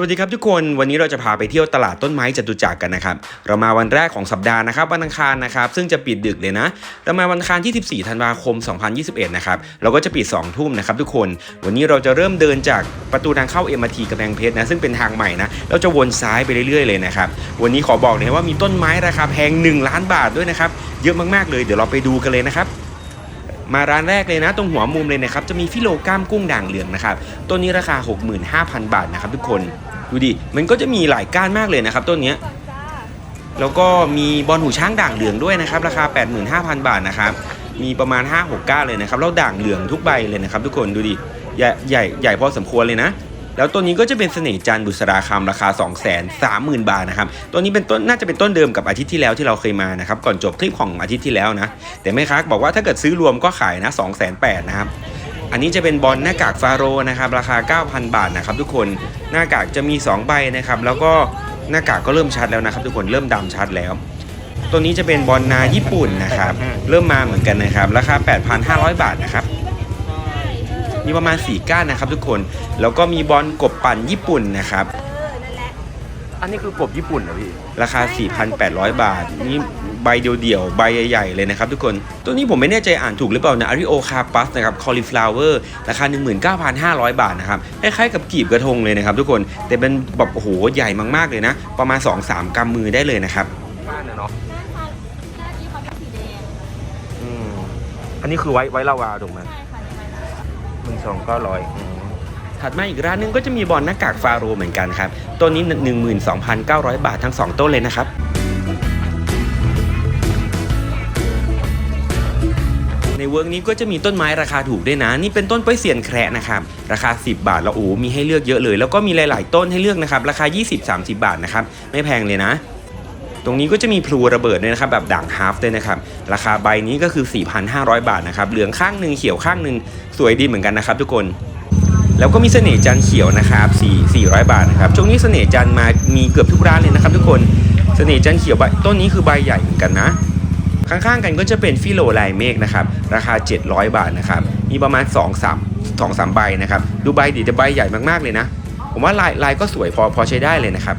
วัสดีครับทุกคนวันนี้เราจะพาไปเที่ยวตลาดต้นไม้จตุจักรกันนะครับ เรามาวันแรกของสัปดาห์นะครับวันอังคารนะครับซึ่งจะปิดดึกเลยนะ เรามาวันอังคารที่ 14 ธันวาคม 2021 นะครับเราก็จะปิด 2 ทุ่มนะครับทุกคน วันนี้เราจะเริ่มเดินจากประตูทางเข้า MRT กำแพงเพชรนะซึ่งเป็นทางใหม่นะเราจะวนซ้ายไปเรื่อยๆเลยนะครับวันนี้ขอบอกเลยว่ามีต้นไม้ราคาแพง1ล้านบาทด้วยนะครับเยอะมากๆเลยเดี๋ยวเราไปดูกันเลยนะครับ มาร้านแรกเลยนะ ตรงหัวมุมเลยนะครับ จะมีฟิโลก้ามกุ้งด่างเหลืองนะครับต้นนี้ราคา 65,000 บาทนะครับทุกคนดูดิมันก็จะมีหลายก้านมากเลยนะครับต้นนี้แล้วก็มีบอลหูช้างด่างเหลืองด้วยนะครับราคา 85,000 บาทนะครับมีประมาณ 5-6ก้านเลยนะครับแล้วด่างเหลืองทุกใบเลยนะครับทุกคนดูดิใหญ่ใหญ่ใหญ่พอสมควรเลยนะ แล้วต้นนี้ก็จะเป็นเสน่ห์จันบุษราคำราคา 2 3 0 0 0 0 บาทนะครับต้นนี้เป็นต้นน่าจะเป็นต้นเดิมกับอาทิตย์ที่แล้วที่เราเคยมานะครับ ก่อนจบคลิปของอาทิตย์ที่แล้วนะ แต่แม่ค้าบอกว่าถ้าเกิดซื้อรวมก็ขายนะ2 8 0 0 0นะครับอันนี้จะเป็นบอลหน้ากากฟาโรนะครับราคา 9,000 บาทนะครับทุกคนหน้ากากจะมี 2 ใบนะครับแล้วก็หน้ากากก็เริ่มชัดแล้วนะครับ ทุกคนเริ่มดำชัดแล้ว ตัวนี้จะเป็นบอลนาญี่ปุ่นนะครับเริ่มมาเหมือนกันนะครับราคา 8,500 บาทนะครับ มีประมาณ 4 ก้านนะครับทุกคน แล้วก็มีบอลกบปั่นญี่ปุ่นนะครับ อันนี้คือกบญี่ปุ่นเหรอพี่ ราคา 4,800 บาท นี่ใบเดี่ยวๆ ใบใหญ่ๆ เลยนะครับทุกคน ตัวนี้ผมไม่แน่ใจอ่านถูกหรือเปล่านะอาริโอคาปัสนะครับคอลิฟลาวเวอร์ราคา 19,500 บาทนะครับ คล้ายๆกับกีบกระทงเลยนะครับทุกคน แต่เป็นแบบโอ้โหใหญ่มากๆเลยนะ ประมาณ 2-3กำมือได้เลยนะครับบ้านเนาะหน้าค่ะหน้าที่เขาเป็นสีแดงอืมอันนี้คือไว้ไว้ลาวาถูกไหมใช่ค่ะในใบลาหนึ่งสองเก้าร้อยถัดมาอีกร้านนึงก็จะมีบอลหน้ากากฟาโรเหมือนกันครับต้นนี้ 12,900 บาททั้ง 2 ต้นเลยนะครับในเวิร์กนี้ก็จะมีต้นไม้ราคาถูกด้วยนะ นี่เป็นต้นป้อยเซียนแคระนะครับ ราคา 10 บาทแล้วโอ้มีให้เลือกเยอะเลย แล้วก็มีหลาย ๆ ต้นให้เลือกนะครับ ราคา 20-30 บาทนะครับ ไม่แพงเลยนะ ตรงนี้ก็จะมีพลูระเบิดด้วยนะครับแบบด่างฮาฟด้วยนะครับราคาใบนี้ก็คือ 4,500 บาทนะครับเหลืองข้างหนึ่งเขียวข้างหนึ่งสวยดีเหมือนกันนะครับ ทุกคน แล้วก็มีเสน่ห์จันเขียวนะครับ4 400 บาทนะครับช่วงนี้เสน่ห์จันมามีเกือบทุกร้านเลยนะครับ ทุกคนเสน่ห์จันเขียวใบต้นนี้คือใบใหญ่เหมือนกันนะข้างๆกันก็จะเป็นฟิโลลายเมฆนะครับราคา 700 บาทนะครับมีประมาณ 2 3 2 3ใบนะครับดูใบดีจะใบใหญ่มากๆเลยนะ ผมว่าลายลายก็สวยพอพอใช้ได้เลยนะครับ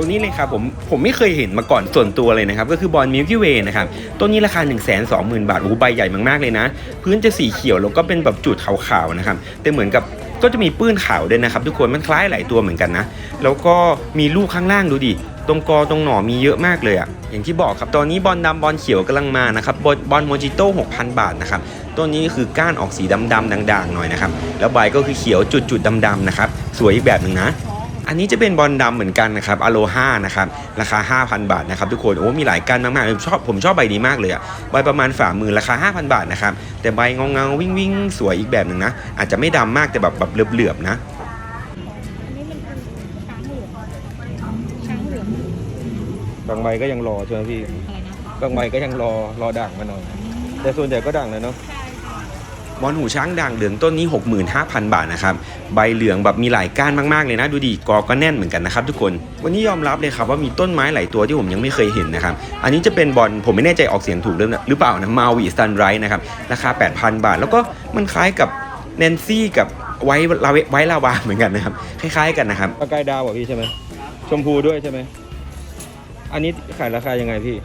ตัวนี้เลยครับผมผมไม่เคยเห็นมาก่อนส่วนตัวเลยนะครับ ก็คือบอลมิลกี้เวย์นะครับต้นนี้ราคา 1 2 0 0 0 0 บาทโอ้ใบใหญ่มากๆเลยนะ พื้นจะสีเขียวแล้วก็เป็นแบบจุดขาวๆนะครับแต่เหมือนกับก็จะมีปื้นขาวด้วยนะครับ ทุกคนมันคล้ายหลายตัวเหมือนกันนะ แล้วก็มีลูกข้างล่างดูดิตรงกอตรงหน่อมีเยอะมากเลยอะอย่างที่บอกครับตอนนี้บอลดำบอลเขียวกำลังมานะครับบอลบอลโมจิโต้6,000บาทนะครับต้นนี้คือก้านออกสีดำๆด่างๆหน่อยนะครับแล้วใบก็คือเขียวจุดๆดำๆนะครับสวยอีกแบบหนึ่งนะ อันนี้จะเป็นบอลดำเหมือนกันนะครับอโลฮานะครับราคา 5,000 บาทนะครับทุกคนโอ้มีหลายกันมากๆผมชอบผมชอบใบนี้มากเลยอะใบประมาณฝ่ามือราคา 5,000 บาทนะครับแต่ใบเงาเงาวิ่งวิ่งสวยอีกแบบหนึ่งนะอาจจะไม่ดำมากแต่แบบแบบเหลือบๆนะบางใบก็ยังรอใช่ไหมพี่บางใบก็ยังรอรอด่างมาหน่อยแต่ส่วนใหญ่ก็ด่างเลยเนาะใช่ค่ะ บอลหูช้างด่างเหลืองต้นนี้ 65,000 บาทนะครับ ใบเหลืองแบบมีหลายก้านมากๆเลยนะ ดูดิกอก็แน่นเหมือนกันนะครับทุกคน วันนี้ยอมรับเลยครับว่ามีต้นไม้หลายตัวที่ผมยังไม่เคยเห็นนะครับ อันนี้จะเป็นบอลผมไม่แน่ใจออกเสียงถูกหรือหรือเปล่านะมาวีซันไรท์นะครับ ราคา 8,000 บาท แล้วก็มันคล้ายกับแนนซี่กับไวท์ลาเวไวท์ลาวาเหมือนกันนะครับ คล้ายๆกันนะครับปลากายดาวอะพี่ใช่ไหมชมพูด้วยใช่ไหมอันนี้ขายราคายังไงพี่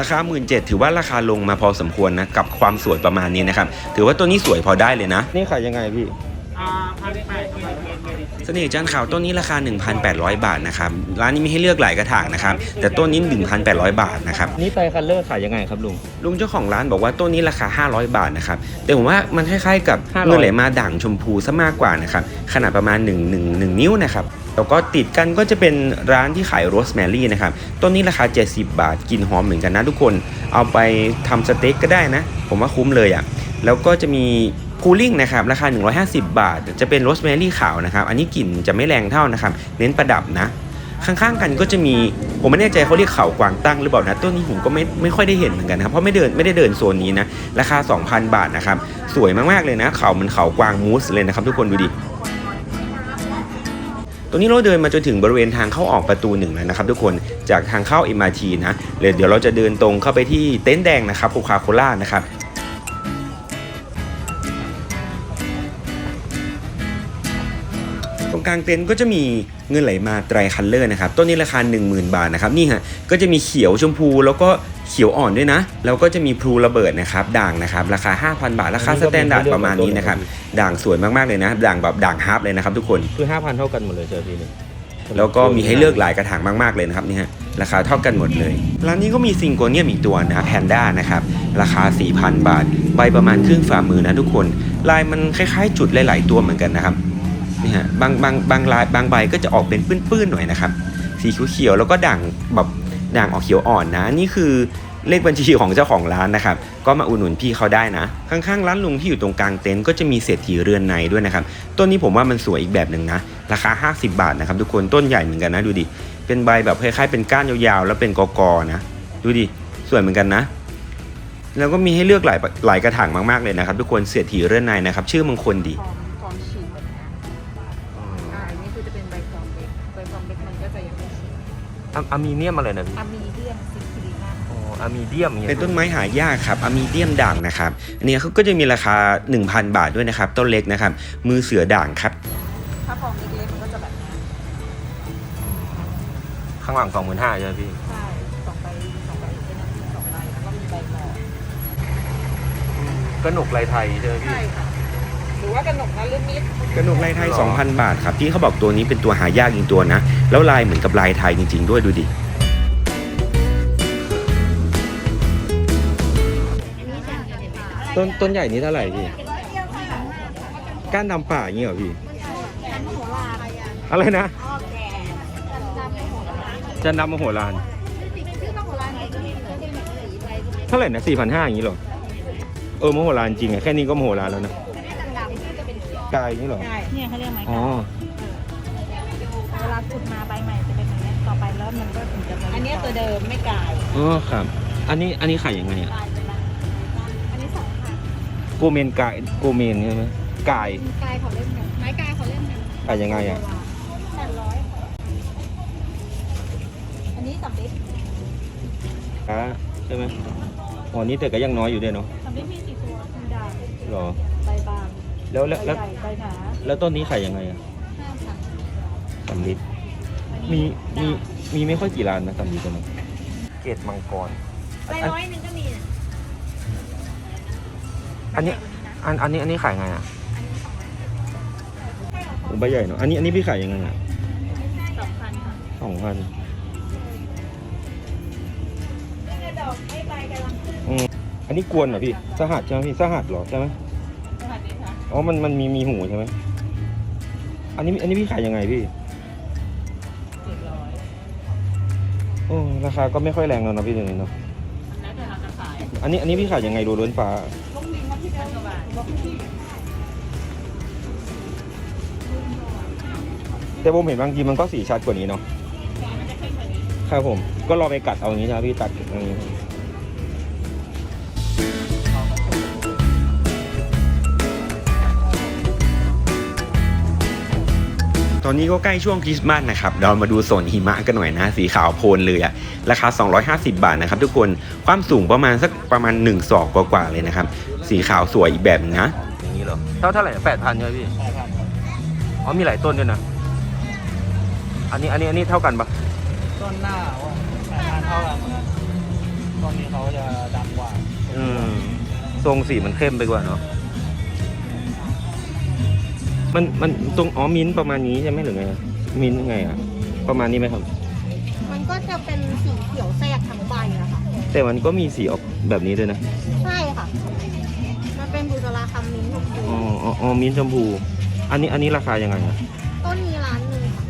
ราคา 1 7 0 0ถือว่าราคาลงมาพอสมควรนะ กับความสวยประมาณนี้นะครับ ถือว่าตัวนี้สวยพอได้เลยนะ นี่ขายยังไงพี่เสน่ห์จันทร์ขาวต้นนี้ราคา 1,800 บาทนะครับร้านนี้มีให้เลือกหลายกระถางนะครับแต่ต้นนี้ 1,800 บาทนะครับนี่ไตรคัลเลอร์ขายยังไงครับลุงลุงเจ้าของร้านบอกว่าต้นนี้ราคา 500 บาทนะครับแต่ผมว่ามันคล้ายๆกับ500เงินไหลมาด่างชมพูซะมากกว่านะครับขนาดประมาณ 1 1 1 นิ้วนะครับ แล้วก็ติดกันก็จะเป็นร้านที่ขายโรสแมรี่นะครับต้นนี้ราคา 70 บาทกลินหอมเหมือนกันนะทุกคนเอาไปทำสเต็กก็ได้นะ ผมว่าคุ้มเลยอะ่ะแล้วก็จะมีคูลิ่งนะครับราคา 150 บาท จะเป็นโรสแมรี่ขาวนะครับ อันนี้กลิ่นจะไม่แรงเท่านะครับ เน้นประดับนะ ข้างๆกันก็จะมีผมไม่แน่ใจเขาเรียกเขากวางตั้งหรือเปล่านะต้นนี้ผมก็ไม่ไม่ค่อยได้เห็นเหมือนกันนะครับเพราะไม่เดินไม่ได้เดินโซนนี้นะราคา 2,000 บาทนะครับสวยมากๆเลยนะเขามันเขากวางมูสเลยนะครับทุกคนดูดิ ตรงนี้เราเดินมาจนถึงบริเวณทางเข้าออกประตูหนึ่งแล้วนะครับทุกคนจากทางเข้า MRT นะเลยเดี๋ยวเราจะเดินตรงเข้าไปที่เต็นท์แดงนะครับโคคาโคล่านะครับ กลางเต็นท์ก็จะมีเงินไหลมาไตรคัลเลอร์นะครับต้นนี้ราคา 10,000 บาทนะครับนี่ฮะก็จะมีเขียวชมพูแล้วก็เขียวอ่อนด้วยนะแล้วก็จะมีพลูระเบิดนะครับด่างนะครับราคา 5,000 บาทราคาสแตนดาร์ดประมาณนี้นะครับด่างสวยมากๆเลยนะด่างแบบด่างฮาร์ปเลยนะครับทุกคนคือห้าพันเท่ากันหมดเลยเจอทีนี้แล้วก็มีให้เลือกหลายกระถางมากๆเลยนะครับนี่ฮะราคาเท่ากันหมดเลยร้านนี้ก็มีซิงโกเนียมอีกตัวนะแพนด้านะครับราคา 4,000 บาท ใบประมาณครึ่งฝ่ามือนะทุกคน ลายมันคล้ายๆ จุดหลาย ๆ ตัวเหมือนกันนะครับ นี่ฮะบางบางบางลายบางใบก็จะออกเป็นปื้นๆหน่อยนะครับ สีเขียวๆแล้วก็ด่างแบบด่างออกเขียวอ่อนนะ นี่คือเลขบัญชีของเจ้าของร้านนะครับ ก็มาอุดหนุนพี่เขาได้นะ ข้างๆ ร้านลุงที่อยู่ตรงกลางเต็นท์ก็จะมีเศรษฐีเรือนในด้วยนะครับ ต้นนี้ผมว่ามันสวยอีกแบบหนึ่งนะ ราคา 50 บาทนะครับทุกคนต้นใหญ่เหมือนกันนะดูดิ เป็นใบแบบคล้ายๆเป็นก้านยาวๆ แล้วเป็นกอกอๆนะ ดูดิ สวยเหมือนกันนะ แล้วก็มีให้เลือกหลายหลายกระถางมากๆเลยนะครับ ทุกคนเศรษฐีเรือนในนะครับ ชื่อมงคลดี กอะมีเนียมอะไรนะพี่อะมีเดียมซิซิลินาอ๋ออะมีเดียมเป็นต้นไม้หายากครับอะมีเดียมด่างนะครับอันนี้เขาก็จะมีราคา 1,000 บาทด้วยนะครับ ต้นเล็กนะครับ มือเสือด่างครับ ถ้าฟอร์มเล็กๆมันก็จะแบบเนี้ยข้างหลังสองหมื่นห้าใช่ไหมพี่ ใช่สองใบสองใบเป็นน้ำมีสองใบแล้วก็มีใบหมอกกระหนกลายไทยใช่ไหมพี่ ใช่ค่ะ หรือว่ากระหนกนฤมิตกระหนกลายไทยหรอ2,000 บาทครับพี่เขาบอกตัวนี้เป็นตัวหายากจริงตัวนะ แล้วลายเหมือนกับลายไทยจริง ๆ ด้วยดูดิต้นต้นใหญ่นี้เท่าไหร่พี่ก้านดำป่าอย่างนี้เหรอพี่อะไรนะจะนำมาโหรานเท่าไหร่นะสี่พันห้าอย่างนี้หรอ เออมโหฬารจริงอะแค่นี้ก็มโหฬารแล้วนะ กายอย่างนี้เหรอ ใช่เนี่ยเขาเรียกไม้อ๋อเวลาขุดมาใบใหม่จะเป็นแบบนี้ต่อไปแล้วมันก็ถึงจะอันนี้ตัวเดิมไม่กลายอ๋อครับ อันนี้อันนี้ขายยังไงอะอันนี้สองค่ะโกเมนกายโกเมนใช่ไหมกายกายเขาเล่นกันไม้กายเขาเล่นกันขายยังไงอะแปดร้อยอันนี้สำลิดอ่าใช่ไหมอ๋อนี่แต่ก็ยังน้อยอยู่ด้วยเนาะสำลิดมีสี่ตัวธรรมดาหรอใบบาง แล้วใบแล้วแล้วใหญ่ใบหนาแล้วต้นนี้ขายยังไงอะห้าพันสำลิดมีมีมีไม่ค่อยกี่ร้านนะสำลิดตัวนั้นเกตมังกรใบร้อยหนึ่งก็มีนะอันนี้อันอันนี้อันนี้ขายไงอะโอ้ใบใหญ่เนาะอันนี้อันนี้พี่ขายยังไงอะสองพันค่ะสองพันดอกไม่ใบกำลังขึ้นอืมอันนี้กวนเหรอพี่สหัสใช่ไหมพี่สหัสเหรอใช่ไหมสวัสดีค่ะ อ๋อ มันมันมีมีหูใช่ไหม อันนี้อันนี้พี่ขายยังไงพี่เจ็ดร้อยโอ้ราคาก็ไม่ค่อยแรงแล้วเนาะพี่เดี๋ยวนี้เนาะ แล้วแต่เราจะขายอันนี้อันนี้พี่ขายยังไงโดล้วนฟ้า ต้องมีมาที่เดิมกว่าบาทแต่ผมเห็นบางทีมันก็สีชัดกว่านี้เนาะ มันจะขึ้นกว่านี้ ครับผม ก็รอไปกัดเอาอย่างนี้ใช่ไหมพี่ตัดอย่างนี้ อนนี้ก็ใกล้ช่วงคริสต์มาสนะครับเรามาดูโซนหิมะกันหน่อยนะ สีขาวโพลนเลยอะราคา 250 บาทนะครับทุกคนความสูงประมาณสักประมาณ1ศอกกว่าๆเลยนะครับ สีขาวสวยอีกแบบนึงนะอย่างนี้เหรอเท่าเท่าไหร่แปดพันใช่ไหมพี่อ๋อมีหลายต้นด้วยนะอันนี้อันนี้อันนี้เท่ากันปะต้นหน้าว่าแปดพันเท่ากันต้นนี้เขาจะดำกว่า อืมทรงสีมันเข้มไปกว่าเนาะ มันมันตรงอ๋อมิ้นท์ประมาณนี้ใช่ไหมหรือไงมิ้นท์ไงอะประมาณนี้ไหมครับ มันก็จะเป็นสีเขียวแทรกทั้งใบนะคะ แต่มันก็มีสีออกแบบนี้ด้วยนะใช่ค่ะ มันเป็นบุษราคำมิ้นท์ชมพูอ๋ออ๋ออ๋อมิ้นท์ชมพู อันนี้อันนี้ราคายังไงอะต้นนี้ร้านหนึ่งค่ะ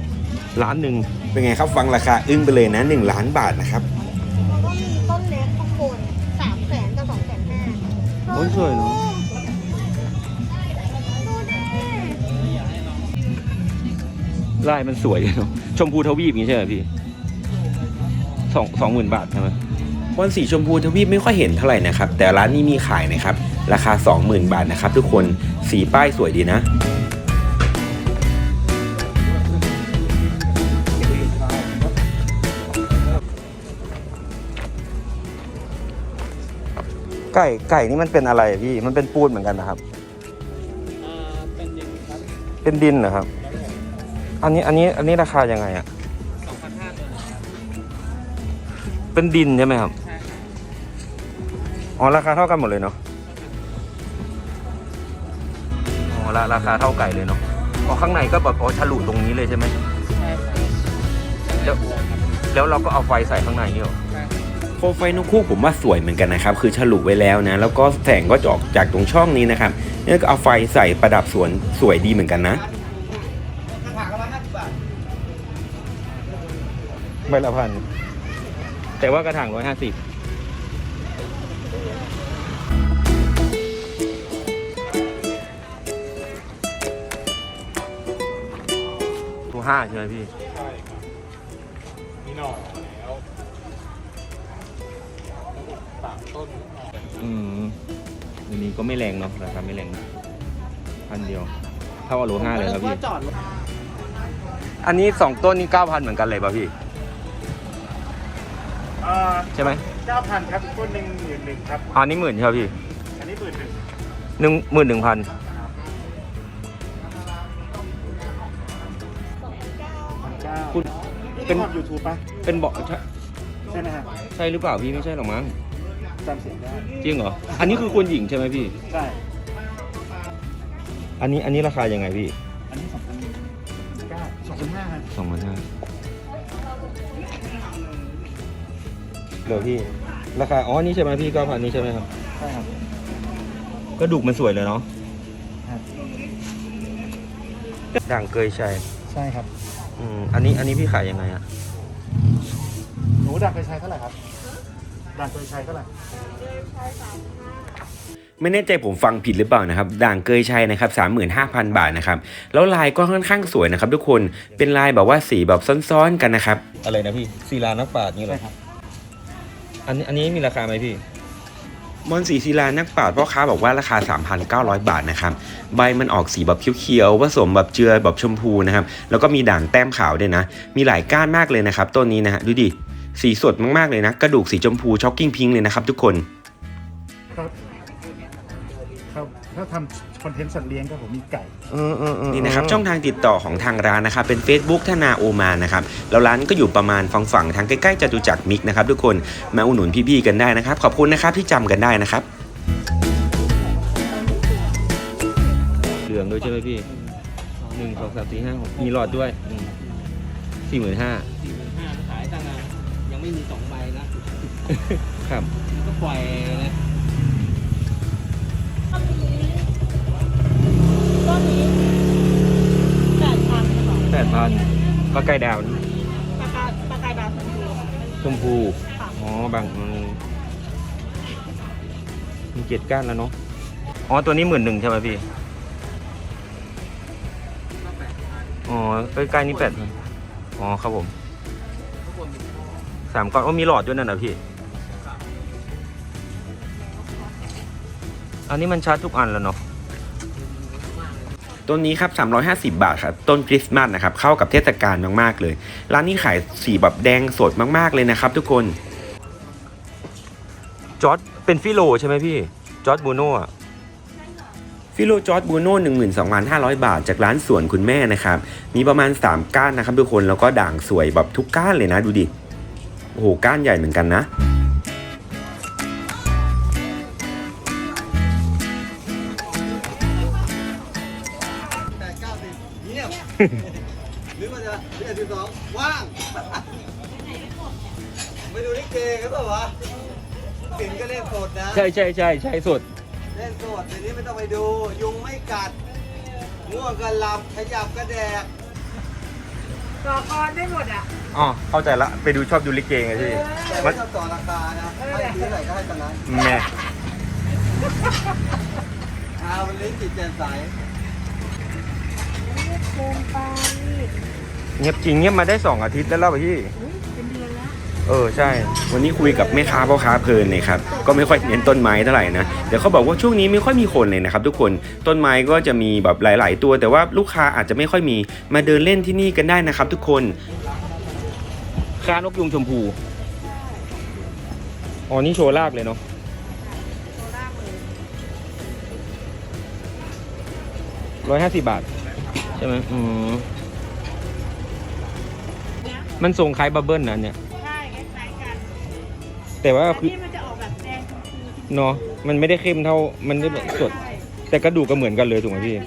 ล้านหนึ่งเป็นไงครับฟังราคาอึ้งไปเลยนะ 1 ล้านบาทนะครับ แล้วก็มีต้นเล็กข้างบนสามแสนกับสองแสนห้า โอ้ยสวยเนอะ ลายมันสวยเนาะชมพูทวีปอย่นี้ใช่ไหมพี่สองสองหมื่นบาทใช่ไหมบอลสีชมพูทวีปไม่ค่อยเห็นเท่าไหร่นะครับ แต่ร้านนี้มีขายนะครับ ราคา 20,000 บาทนะครับ ทุกคนสีป้ายสวยดีนะไก่ไก่นี่มันเป็นอะไรพี่ มันเป็นปูนเหมือนกันนะครับ เป็นดินครับ เป็นดินเหรอครับ อันนี้อันนี้อันนี้ราคายังไงอะสองพันห้าตัวนะครับเป็นดินใช่ไหมครับ ใช่ครับอ๋อราคาเท่ากันหมดเลยเนาะ อ๋อราราคาเท่าไก่เลยเนาะ อ๋อข้างในก็แบบอ๋อฉลุตรงนี้เลยใช่ไหม ใช่ครับแล้วแล้วเราก็เอาไฟใส่ข้างในนี่เหรอ ใช่ครับโคมไฟนกคู่ผมว่าสวยเหมือนกันนะครับ คือฉลุไว้แล้วนะ แล้วก็แสงก็จะออกจากตรงช่องนี้นะครับเนี่ยก็เอาไฟใส่ประดับสวนสวยดีเหมือนกันนะ ใบละพัน แต่ว่ากระถางร้อยห้าสิบตัวห้าใช่ไหมพี่มีหน่อแล้วสามต้น อืมอันนี้ก็ไม่แรงเนาะราคาไม่แรงนะพันเดียว เท่ากับโลห้าเลยครับพี่จอดรถอันนี้สองต้นนี่เก้าพันเหมือนกันเลยป่ะพี่อ่า ใช่ไหมเก้าพันครับอีกต้นหนึ่งหมื่นหนึ่งครับอันนี้หมื่นใช่ไหมพี่อันนี้หมื่นหนึ่งหนึ่งหมื่นหนึ่งพันพันเก้าคุณนี่เป็นทำยูทูบปะเป็นเบาะใช่ใช่ไหมฮะใช่หรือเปล่าพี่ไม่ใช่หรอกมั้งจำเสียงได้จริงเหรออันนี้คือคนหญิงใช่ไหมพี่ ใช่อันนี้อันนี้ราคายังไงพี่อันนี้สองพันเก้าสองพันห้าครับสองพันห้า เดี๋ยวพี่ ราคา อ๋อ นี่ใช่ไหมพี่เก้าพันนี้ใช่ไหมครับ ใช่ครับกระดูกมันสวยเลยเนาะครับด่างเกยชัยใช่ครับอืมอันนี้ อันนี้พี่ขายยังไงอะหนูดังเคยใช้เท่าไหร่ครับดังเคยใช้เท่าไหร่ไม่แน่ใจผมฟังผิดหรือเปล่านะครับ ด่างเกยชัยนะครับ35,000 บาทนะครับ แล้วลายก็ค่อนข้างสวยนะครับ ทุกคน เป็นลายแบบว่าสีแบบซ้อนๆกันนะครับ อะไรนะพี่ศิลานักปราชญ์นี่เหรใช่อครับ อันนี้อันนี้มีราคาไหมพี่ มอนสีศิลานักปราชญ์พ่อค้าบอกว่าราคา 3,900 บาทนะครับ ใบมันออกสีแบบเขียวๆผสมแบบเจือแบบชมพูนะครับ แล้วก็มีด่างแต้มขาวด้วยนะ มีหลายก้านมากเลยนะครับต้นนี้นะฮะดูดิ สีสดมากๆเลยนะ กระดูกสีชมพูช็อกกิ้งพิงค์เลยนะครับทุกคน ถ้าทำคอนเทนต์สัตว์เลี้ยงก็ผมมีไก่นี่นะครับช่องทางติดต่อของทางร้านนะครับเป็น Facebook ธนาโอมานนะครับแล้วร้านก็อยู่ประมาณฝั่งฝั่งๆทางใกล้ๆจตุจักรมิกนะครับทุกคนมาอุดหนุนพี่ๆกันได้นะครับ ขอบคุณนะครับที่จำกันได้นะครับ เหลืองด้วยใช่ไหมพี่หนึ่งสองสามสี่ห้าหกมีหลอดด้วยสี่หมื่นห้าสี่หมื่นห้าขายตั้งนานยังไม่มีสองใบนะครับ ก็ปล่อยนะ ต้นนี้แปดพันค่ะแปดพันก็ใกล้ดาวนี่ปากกาปากกาดาวชมพูชมพูค่ะอ๋อบางอืมมีเจ็ดก้านแล้วเนาะอ๋อตัวนี้หมื่นหนึ่งใช่ไหมพี่อ๋อใกล้ๆนี่แปดพันอ๋อครับผมสามก้อนโอ้มีหลอดด้วยนั่นนะพี่ อันนี้มันชาร์จทุกอันแล้วเนาะ ต้นนี้ครับ 350 บาทครับต้นคริสต์มาสนะครับเข้ากับเทศกาลมากๆเลย ร้านนี้ขายสีแบบแดงสดมากๆเลยนะครับ ทุกคนจอร์ดเป็นฟิโลใช่ไหมพี่จอร์ดบูโน่อะฟิโลจอร์ดบูโน่12,500บาท จากร้านสวนคุณแม่นะครับ มีประมาณ3ก้านนะครับทุกคนแล้วก็ด่างสวยแบบทุกก้านเลยนะดูดิโอ้โหก้านใหญ่เหมือนกันนะ หรือมันจะเจ็ดสิบสองว่าง ไม่ดูลิเกกันเปล่าวะสินก็เล่นสดนะ ใช่ใช่ใช่ใช่สดเล่นสดเดี๋ยวนี้ไม่ต้องไปดู ยุงไม่กัด ง่วงก็หลับ ขยับก็แดกต่อกรได้หมดอะ อ๋อ เข้าใจละ ไปดูชอบดูลิเกไงพี่แต่มัไม่นต้องต่อราคานะให้ซื้ออะไรก็ให้ตอนนั้นแม่อาวันนี้จิตแจ่มใส เงียบจริงเงียบมาได้สองอาทิตย์แล้วเล่าพี่เป็นเดือนละเออใช่ วันนี้คุยกับแม่ค้าพ่อค้าเพลินเลยครับ ก็ไม่ค่อยเน้นต้นไม้เท่าไหร่นะเดี๋ยวเขาบอกว่าช่วงนี้ไม่ค่อยมีคนเลยนะครับทุกคน ต้นไม้ก็จะมีแบบหลาย ๆ ตัว แต่ว่าลูกค้าอาจจะไม่ค่อยมี มาเดินเล่นที่นี่กันได้นะครับ ทุกคนค้านกยุงชมพู อ๋อ นี่โชว์ลากเลยเนาะร้อยห้าสิบบาท ช่ไหมอืมมันทรงคล้ายบับเบิ้ลนะอันเนี่ย ใช่คล้ายๆกันแต่ว่าแต่คือ นี่มันจะออกแบบแดงชมพูเนาะมันไม่ได้เข้มเท่า มันได้แบบสด ใช่แต่กระดูกก็เหมือนกันเลยถูกไหมพี่สี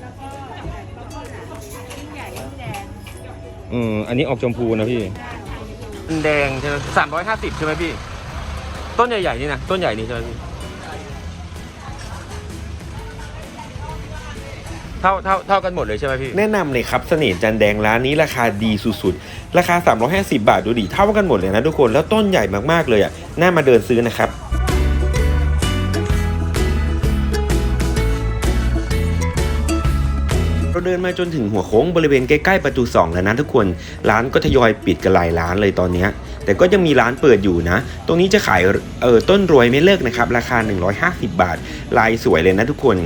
จะประมาณนั้นแล้วก็ยิ่งใหญ่ยิ่งแดงอืม อันนี้ออกชมพูนะพี่แดงใช่ไหมสามร้อยห้าสิบใช่ไหมพี่ ต้นใหญ่ๆนี่นะ ต้นใหญ่นี่ใช่ไหมพี่ เท่าเท่าเท่ากันหมดเลยใช่ไหมพี่ แนะนำเลยครับเสน่ห์จันแดงร้านนี้ราคาดีสุดๆ ราคา 350 บาทดูดิเท่ากันหมดเลยนะทุกคนแล้วต้นใหญ่มากๆเลยอะน่ามาเดินซื้อนะครับ เราเดินมาจนถึงหัวโค้งบริเวณใกล้ๆประตู 2 แล้วนะทุกคน ร้านก็ทยอยปิดกันหลายร้านเลยตอนเนี้ยแต่ก็ยังมีร้านเปิดอยู่นะ ตรงนี้จะขายเออต้นรวยไม่เลิกนะครับ ราคา 150 บาท ลายสวยเลยนะทุกคน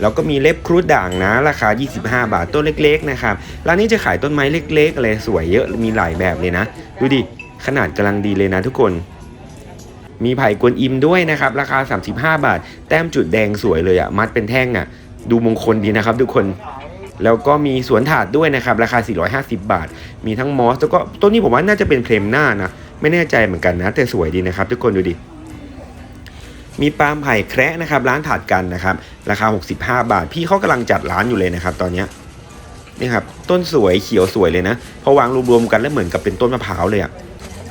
แล้วก็มีเล็บครูดด่างนะ ราคา 25 บาทต้นเล็ก ๆ นะครับร้านนี้จะขายต้นไม้เล็กๆอะไรสวยเยอะมีหลายแบบเลยนะ ดูดิขนาดกำลังดีเลยนะทุกคน มีไผ่กวนอิมด้วยนะครับ ราคา 35 บาท แต้มจุดแดงสวยเลยอะมัดเป็นแท่งอะดูมงคลดีนะครับ ทุกคนแล้วก็มีสวนถาดด้วยนะครับ ราคา 450 บาท มีทั้งมอสแล้วก็ต้นนี้ผมว่าน่าจะเป็นเพลมหน้านะ ไม่แน่ใจเหมือนกันนะ แต่สวยดีนะครับ ทุกคนดูดิ มีปาล์มไผ่แคระนะครับร้านถาดกันนะครับ ราคา 65 บาท พี่เขากำลังจัดร้านอยู่เลยนะครับ ตอนเนี้นี่ครับต้นสวยเขียวสวยเลยนะพอวางรวมๆกันแล้วเหมือนกับเป็นต้นมะพร้าวเลยอะ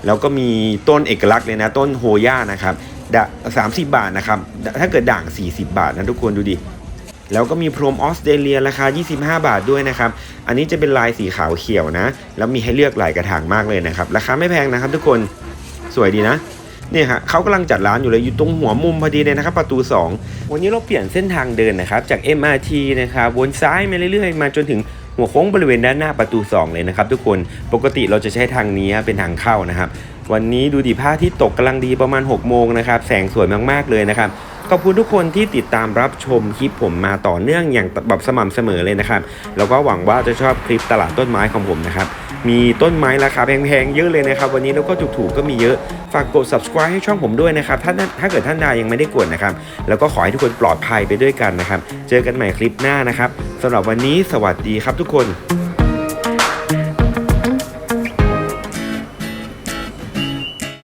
แล้วก็มีต้นเอกลักษณ์เลยนะ ต้นโฮย่านะครับดะ30บาทนะครับ ถ้าเกิดด่าง 40 บาทนะทุกคนดูดิแล้วก็มีพรมออสเตรเลียราคา 25 บาทด้วยนะครับ อันนี้จะเป็นลายสีขาวเขียวนะ แล้วมีให้เลือกหลายกระถางมากเลยนะครับ ราคาไม่แพงนะครับทุกคนสวยดีนะ เนี่ยฮะเขากำลังจัดร้านอยู่เลยอยู่ตรงหัวมุมพอดีเลยนะครับประตู 2 วันนี้เราเปลี่ยนเส้นทางเดินนะครับจาก MRT นะครับวนซ้ายมาเรื่อยๆ มาจนถึงหัวโค้งบริเวณด้านหน้าประตู 2 เลยนะครับทุกคนปกติเราจะใช้ทางนี้เป็นทางเข้านะครับ วันนี้ดูดีผ้าที่ตกกำลังดีประมาณ6โมงนะครับแสงสวยมากๆเลยนะครับ ขอบคุณทุกคนที่ติดตามรับชมคลิปผมมาต่อเนื่องอย่างแบบสม่ำเสมอเลยนะครับ แล้วก็หวังว่าจะชอบคลิปตลาดต้นไม้ของผมนะครับ มีต้นไม้ราคาแพงๆเยอะเลยนะครับ วันนี้แล้วก็ถูกๆก็มีเยอะ ฝากกด subscribe ให้ช่องผมด้วยนะครับ ถ้าถ้าเกิดท่านใดยังไม่ได้กดนะครับ แล้วก็ขอให้ทุกคนปลอดภัยไปด้วยกันนะครับ เจอกันใหม่คลิปหน้านะครับสำหรับวันนี้สวัสดีครับทุกคน